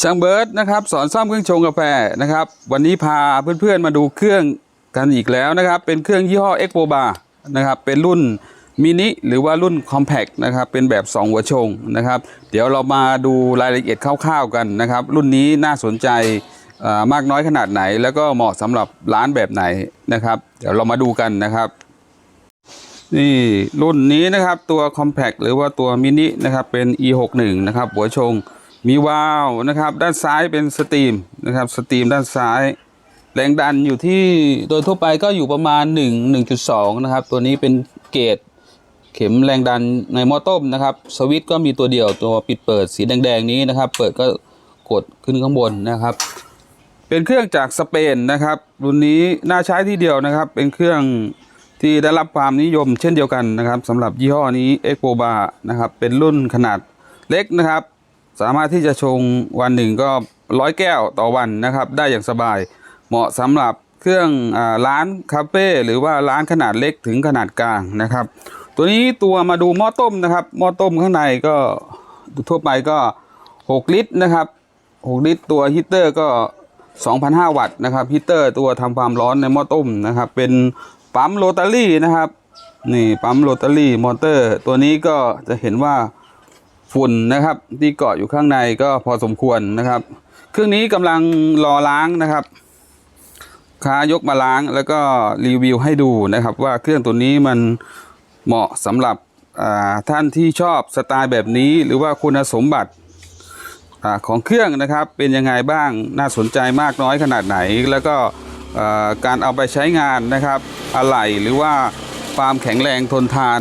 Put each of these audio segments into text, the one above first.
ช่างเบิร์ดนะครับสอนซ่อมเครื่องชงกาแฟนะครับ วันนี้พาเพื่อนๆมาดูเครื่องกันอีกแล้วนะครับ เป็นเครื่องยี่ห้อ e x p o b a นะครับ เป็นรุ่นมินิหรือว่ารุ่น Compact นะครับ เป็นแบบ 2 หัวชงนะครับ เดี๋ยวเรามาดูรายละเอียดคร่าวๆกันนะครับ รุ่นนี้น่าสนใจมากน้อยขนาดไหน แล้วก็เหมาะสำหรับร้านแบบไหนนะครับ เดี๋ยวเรามาดูกันนะครับนี่รุ่นนี้นะครับตัว Compact หรือว่าตัวมินินะครับเป็น E61 นะครับหัวชง มีวาล์วนะครับ ด้านซ้ายเป็นสตรีมนะครับสตรีมด้านซ้าย แรงดันอยู่ที่โดยทั่วไปก็อยู่ประมาณ 1 1.2 นะครับ ตัวนี้เป็นเกรดเข็มแรงดันในหม้อต้มนะครับ สวิตก็มีตัวเดียวตัวปิดเปิดสีแดงๆนี้นะครับ เปิดก็กดขึ้นข้างบนนะครับ เป็นเครื่องจากสเปนนะครับ รุ่นนี้น่าใช้ที่เดียวนะครับ เป็นเครื่องที่ได้รับความนิยมเช่นเดียวกันนะครับสำหรับยี่ห้อนี้ e x p o b a นะครับเป็นรุ่นขนาดเล็กนะครับ สามารถที่จะชงวันหนึ่งก็ร้อยแก้วต่อวันนะครับ ได้อย่างสบาย เหมาะสำหรับเครื่องร้านคาเฟ่หรือว่าร้านขนาดเล็กถึงขนาดกลางนะครับ ตัวนี้ตัวมาดูหม้อต้มนะครับหม้อต้มข้างในก็ทั่วไปก็ 6 ลิตรนะครับ 6 ลิตรตัวฮีตเตอร์ก็ 2,500 วัตต์นะครับฮีตเตอร์ตัวทำความร้อนในหม้อต้มนะครับ เป็นปั๊มโรตารี่นะครับนี่ปั๊มโรตารี่มอเตอร์ ตัวนี้ก็จะเห็นว่า ฝุ่นนะครับ ที่เกาะอยู่ข้างในก็พอสมควรนะครับ เครื่องนี้กำลังรอล้างนะครับค้ายกมาล้างแล้วก็รีวิวให้ดูนะครับ ว่าเครื่องตัวนี้มันเหมาะสำหรับท่านที่ชอบสไตล์แบบนี้ หรือว่าคุณสมบัติอของเครื่องนะครับเป็นยังไงบ้างน่าสนใจมากน้อยขนาดไหน แล้วก็การเอาไปใช้งานนะครับอะไหล่หรือว่าความแข็งแรงทนทาน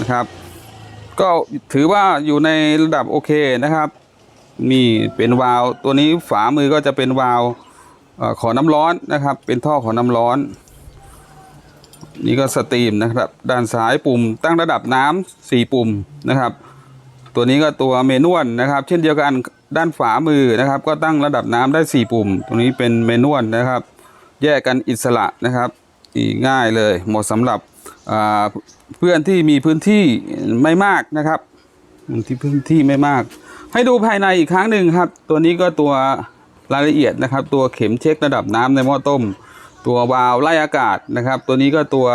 นะครับ ก็ถือว่าอยู่ในระดับโอเคนะครับ นี่เป็นวาล์วตัวนี้ฝามือก็จะเป็นวาล์วขอน้ำร้อนนะครับ เป็นท่อขอน้ำร้อน นี่ก็สตรีมนะครับ ด้านซ้ายปุ่มตั้งระดับน้ำสี่ปุ่มนะครับ ตัวนี้ก็ตัวเมนวลนะครับ เช่นเดียวกันด้านฝามือนะครับ ก็ตั้งระดับน้ำได้ 4 ปุ่ม ตรงนี้เป็นเมนวลนะครับ แยกกันอิสระนะครับง่ายเลยเหมาะสำหรับ เพื่อนที่มีพื้นที่ไม่มากนะครับที่พื้นที่ไม่มาก ให้ดูภายในอีกครั้งหนึ่งครับ ตัวนี้ก็ตัวรายละเอียดนะครับ ตัวเข็มเช็คระดับน้ำในหม้อต้ม ตัววาล์วไล่อากาศนะครับ ตัวนี้ก็ตัว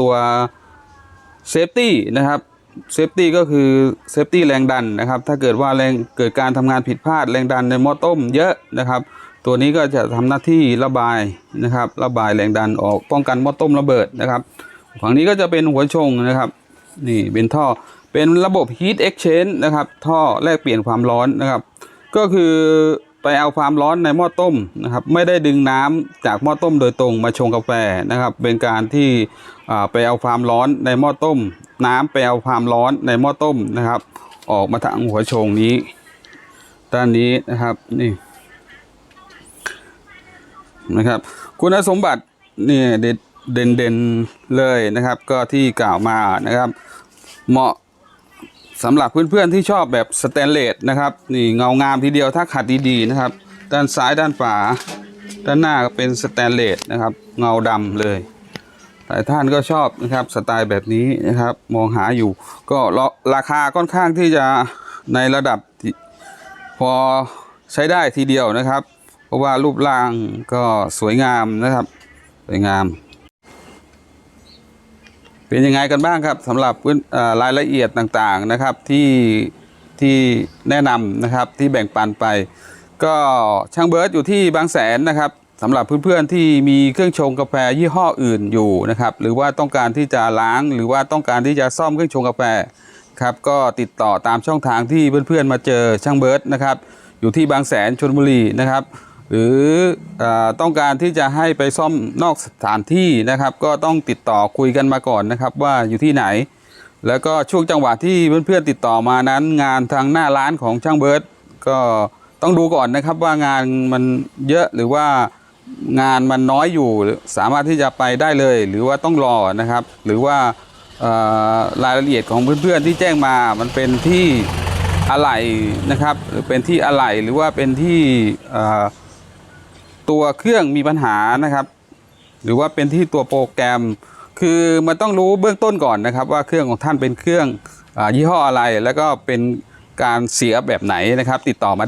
ตัวเซฟตี้นะครับเซฟตี้ก็คือเซฟตี้แรงดันนะครับ ถ้าเกิดว่าแรงเกิดการทำงานผิดพลาดแรงดันในหม้อต้มเยอะนะครับ ตัวนี้ก็จะทำหน้าที่ระบายนะครับ ระบายแรงดันออกป้องกันหม้อต้มระเบิดนะครับ ฝั่งนี้ก็จะเป็นหัวชงนะครับ นี่เป็นท่อเป็นระบบ heat exchange นะครับ ท่อแลกเปลี่ยนความร้อนนะครับ ก็คือไปเอาความร้อนในหม้อต้มนะครับ ไม่ได้ดึงน้ำจากหม้อต้มโดยตรงมาชงกาแฟนะครับ เป็นการที่ไปเอาความร้อนในหม้อต้ม น้ำไปเอาความร้อนในหม้อต้มนะครับ ออกมาทางหัวชงนี้ด้านนี้นะครับนี่นะครับ คุณสมบัตินี่เด่น เด่นเเลยนะครับ ก็ที่กล่าวมานะครับ เหมาะสำหรับเพื่อนๆที่ชอบแบบสแตนเลสนะครับนี่เงางามทีเดียวถ้าขัดดีๆนะครับ ด้านซ้ายด้านฝาด้านหน้าก็เป็นสแตนเลสนะครับ เงาดำเลยหลายท่านก็ชอบนะครับสไตล์แบบนี้นะครับ มองหาอยู่ ก็ราคาค่อนข้างที่จะในระดับพอใช้ได้ทีเดียวนะครับ เพราะว่ารูปร่างก็สวยงามนะครับ สวยงาม เป็นยังไงกันบ้างครับสำหรับรายละเอียดต่างๆนะครับที่ที่แนะนำนะครับที่แบ่งปันไป ก็ช่างเบิร์ดอยู่ที่บางแสนนะครับสำหรับเพื่อนๆที่มีเครื่องชงกาแฟยี่ห้ออื่นอยู่นะครับหรือว่าต้องการที่จะล้างหรือว่าต้องการที่จะซ่อมเครื่องชงกาแฟครับก็ติดต่อตามช่องทางที่เพื่อนๆมาเจอช่างเบิร์ดนะครับอยู่ที่บางแสนชลบุรีนะครับ หรืออต้องการที่จะให้ไปซ่อมนอกสถานที่นะครับ ก็ต้องติดต่อคุยกันมาก่อนนะครับว่าอยู่ที่ไหน แล้วก็ช่วงจังหวะที่เพื่อนๆติดต่อมานั้น งานทางหน้าร้านของช่างเบิร์ตก็ต้องดูก่อนนะครับว่างานมันเยอะหรือว่างานมันน้อยอยู่สามารถที่จะไปได้เลย หรือว่าต้องรอนะครับ หรือว่ารายละเอียดของเพื่อนๆที่แจ้งมามันเป็นที่อะไหล่นะครับหรือเป็นที่อะไหล่หรือว่าเป็นที่อ ตัวเครื่องมีปัญหานะครับ หรือว่าเป็นที่ตัวโปรแกรม คือมันต้องรู้เบื้องต้นก่อนนะครับ ว่าเครื่องของท่านเป็นเครื่องอยี่ห้ออะไร แล้วก็เป็นการเสียแบบไหนนะครับ ติดต่อมา